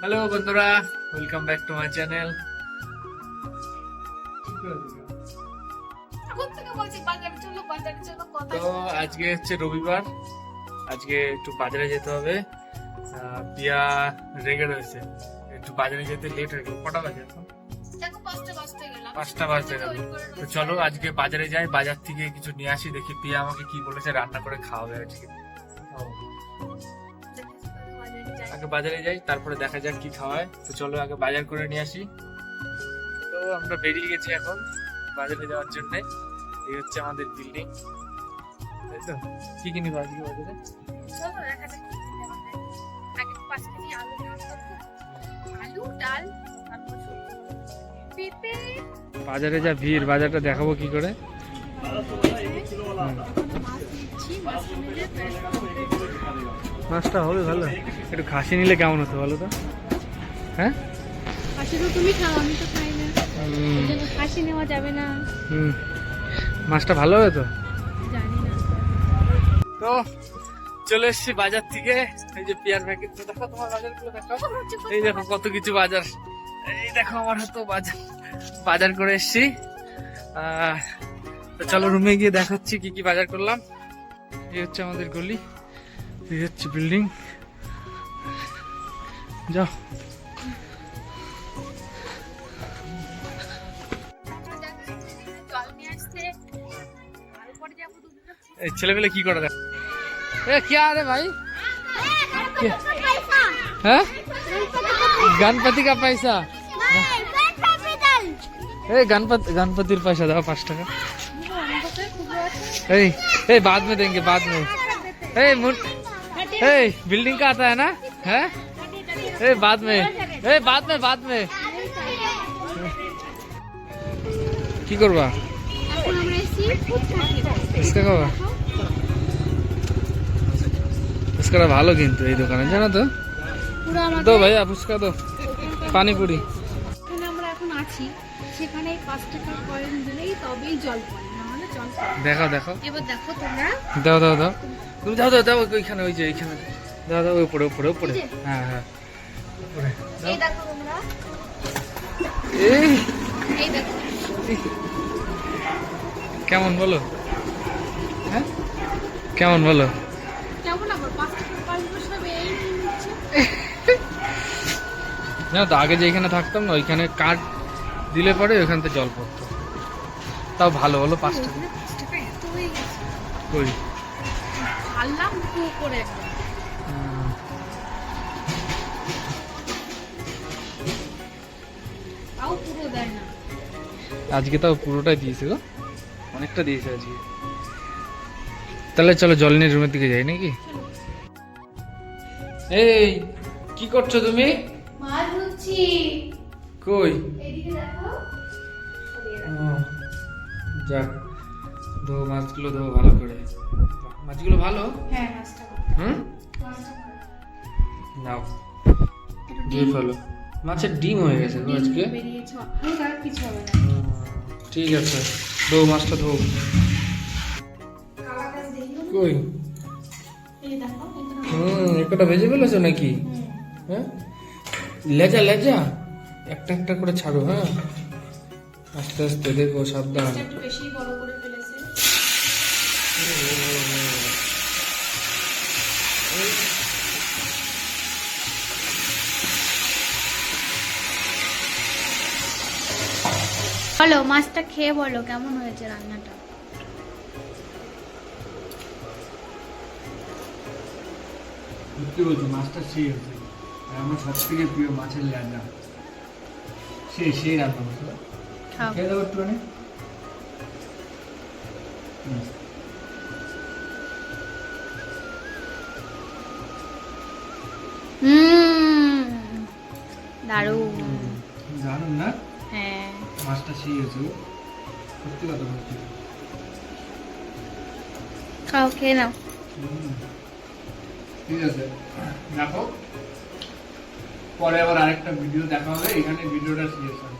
Hello বন্ধুরা welcome back to my channel তো আজকে হচ্ছে রবিবার আজকে একটু বাজারে যেতে হবে। পিয়া রেগে রয়েছে একটু বাজারে যেতে লেট হয়ে গেল। কটা বাজে এখন? পাঁচটা বাজতে গেল। তো। চলো আজকে বাজারে যাই বাজার থেকে কিছু নিয়ে আসি দেখি পিয়া আমাকে কি বলেছে রান্না করে খাওয়াবে আজকে। আগে বাজারে যাই তারপরে দেখা যাক কি খাওয়ায় তো চলো আগে বাজার করে নিয়ে আসি। তো আমরা বেরিয়ে গেছি এখন বাজারে যাওয়ার জন্য। এই হচ্ছে আমাদের বিল্ডিং তাই তো? কি কিনি আজকে বাজারে? চলো দেখা যাক কি নেওয়া আগে পাঁচ কেজি আলু আলু ডাল তারপর সবজি। পেঁপে। বাজারে যা ভিড় বাজারটা দেখাবো কি করে। মাছটা হবে ভালো। একটু খাসি নিলে কেমন হতো বলো তো? হ্যাঁ? খাসি তো তুমি খাও আমি তো খাই না। হুম, ওই জন্য খাসি নেওয়া যাবে না। হুম। মাছটা ভালো হবে তো? জানি না। তো চলে এসেছি বাজার থেকে। এই যে পিয়ার প্যাকেট দেখো তোমার বাজারগুলো দেখো। এই দেখো কত কিছু বাজার। এই দেখো আমার হাতে বাজার। বাজার করে এসেছি। তো চলো রুমে গিয়ে দেখাচ্ছি কি কি বাজার করলাম। এই হচ্ছে আমাদের গলি। এই হচ্ছে বিল্ডিং যাও জল নিয়ে আসতে তারপরে যাবো দুধ এই ছেলেপেলে কি করে দেখ এ क्या रे भाई হ্যাঁ গণপতি का पैसा এই गणपति गणपतिर पैसा दाओ पाँच টাকা এই এই बाद में देंगे बाद में এই मुन- এই बिल्डिंग का आता है ना है ए बाद में ए बाद में बाद में কি করবা এখন আমরা এসেছি ফুচকা খেতে। ফুচকা খাবা ফুচকাটা ভালো কিন্তু এই দোকানে জানো তো পুরো আমাদের দো ভাইয়া ফুচকা দো পানিপুরি এখানে আমরা এখন আছি সেখানে পাঁচ টাকার কয়েন দিলেই তবেই জল পড়ে নাহলে জল পড়ে না। দেখো দেখো এবার দেখো তোমরা দাও দাও দাও তুমি দাও দাও দাও ওইখানে ওই যে ওইখানে দাও দাও উপরে উপরে উপরে হ্যাঁ হ্যাঁ। উপরে। এই কেমন বলো? হ্যাঁ? কেমন বলো? জানো তো আগে যে এখানে থাকতাম না ওইখানে কার্ড দিলে পরে ওইখান থেকে জল পড়তো। তাও ভালো হলো পাঁচ টাকা ওখানে খাল্লাম পু করে একদম। তাও পুরো দেয় না। আজকে তাও পুরোটাই দিয়েছে গো। অনেকটা দিয়েছে আজকে। তাহলে চলো জল নিয়ে রুমের দিকে যাই নাকি? এই কি করছ তুমি? মাছ হচ্ছি কই? এদিকে দেখো। যাক ধো মাছগুলো ধো ভালো করে। মাছগুলো ভালো? হ্যাঁ মাছটা হুম? নাও দিয়ে ফেলো। মাছের ডিম হয়ে গেছে গো আজকে? ঠিক আছে। ধো মাছটা ধো। কই? হুম একটা ভেজে ফেলেছো নাকি? হ্যাঁ? লেজা লেজা? একটা একটা করে ছাড়ো হ্যাঁ? আস্তে আস্তে দেখো সাবধান। বেশি বড় করে ফেলেছে। বলো মাছটা খেয়ে বলো কেমন হয়েছে রান্নাটা? সত্যি বলছি মাছটা সেই আর আমার সব থেকে প্রিয় মাছের ল্যাংড়া। সেই সেই রান্না মশলা খেয়ে দেবো একটু হুম দারুণ না? হ্যাঁ। মাছটা সেই হয়েছে। সত্যি কথা বলছি খাও খেয়ে নাও। ঠিক আছে। দেখো পরে আবার আরেকটা ভিডিও দেখা হবে এখানে ভিডিওটা শেষ হবে